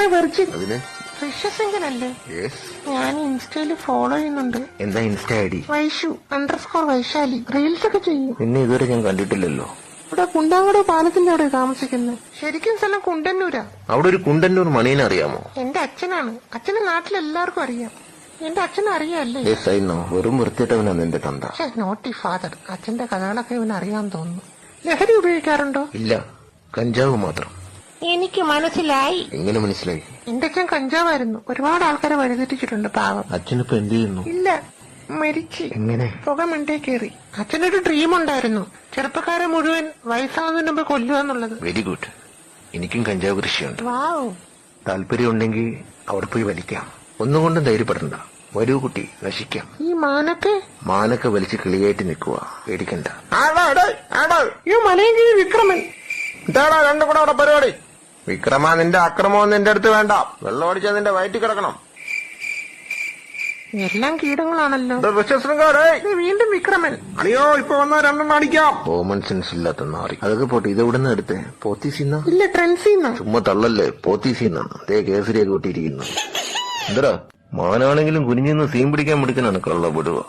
I virgin അതിന്? ഋഷ്യസിംഗനല്ലേ yes ഞാൻ ഇൻസ്റ്റയിൽ ഫോളോ ചെയ്യുന്നുണ്ട്. എന്താ insta I D? Vaishu underscore Vaishali. Reels ഒക്കെ ചെയ്യും. പിന്നെ ഇതുവരെ ഞാൻ കണ്ടിട്ടില്ലല്ലോ. ഇവിടെ കുണ്ടാങ്കട പാലത്തിന്റെ അവിടെ താമസിക്കുന്നത്. ശരിക്കും സ്ഥലം കുണ്ടന്നൂരാ. അവിടെ ഒരു കുണ്ടന്നൂർ മണിയനെ അറിയാമോ? എന്റെ അച്ഛനാണ്. അച്ഛനെ നാട്ടിൽ എല്ലാവർക്കും അറിയാം. എന്റെ അച്ഛനെ അറിയാല്ലേ വെറും വൃത്തിയിട്ടവനാ നിന്റെ തന്ത. നോട്ടി ഫാദർ അച്ഛന്റെ കഥകളൊക്കെ ഇവൻ അറിയാൻ തോന്നുന്നു. ലഹരി ഉപയോഗിക്കാറുണ്ടോ? ഇല്ല. കഞ്ചാവ് മാത്രം. എനിക്ക് മനസ്സിലായി. എങ്ങനെ മനസ്സിലായി? എന്റെ അച്ഛൻ കഞ്ചാവായിരുന്നു. ഒരുപാട് ആൾക്കാരെ വഴിതെറ്റിച്ചിട്ടുണ്ട് പാവം. അച്ഛനിപ്പോ എന്ത് ചെയ്യുന്നു? ഇല്ല മരിച്ചു. എങ്ങനെ? പുക മണ്ടേ കയറി അച്ഛനൊരു ഡ്രീം ഉണ്ടായിരുന്നു. ചെറുപ്പക്കാരെ മുഴുവൻ വയസ്സാവുന്നതിന് മുമ്പ് കൊല്ലുക എന്നുള്ളത്. വെരി ഗുഡ് എനിക്കും കഞ്ചാവ് കൃഷിയുണ്ട്. വാവ്. താല്പര്യം ഉണ്ടെങ്കിൽ അവിടെ പോയി വലിക്കാം. ഒന്നും കൊണ്ടും ധൈര്യപ്പെടണ്ട. വരൂ കുട്ടി നശിക്കാം. ഈ മാനൊക്കെ? മാനൊക്കെ വലിച്ച് കിളിയായിട്ട് നിൽക്കുക പേടിക്കണ്ട. ഈ മലയങ്കിരി വിക്രമൻ. ഇതാടാ രണ്ടും കൂടെ അവിടെ പരിപാടി. വിക്രമ നിന്റെ അക്രമവും നിന്റെ അടുത്ത് വേണ്ട. വെള്ളം ഓടിച്ച നിന്റെ വയറ്റി കിടക്കണം. എല്ലാം കീടങ്ങളാണല്ലോ. വീണ്ടും വിക്രമൻ. അളിയോ ഇപ്പൊ വന്നാ രണ്ടെണ്ണം അടിക്കാം കോമൺ സെൻസ് ഇല്ലാത്ത നാറി. അതൊക്കെ പോട്ടെ ഇത് എവിടെ നിന്ന് എടുത്തേ? പോത്തീസിന്ന? ഇല്ല ട്രെൻസിന്ന. ചുമ്മാ തള്ളല്ലേ പോത്തീസിന്നാണ് അതേ കേസരിയൊക്കെ കൂട്ടിയിരിക്കുന്നു എന്തരാ മാനാണെങ്കിലും കുനിഞ്ഞിന്ന് സീൻ പിടിക്കാൻ പിടിക്കാനാണ് കള്ളപ്പെടുക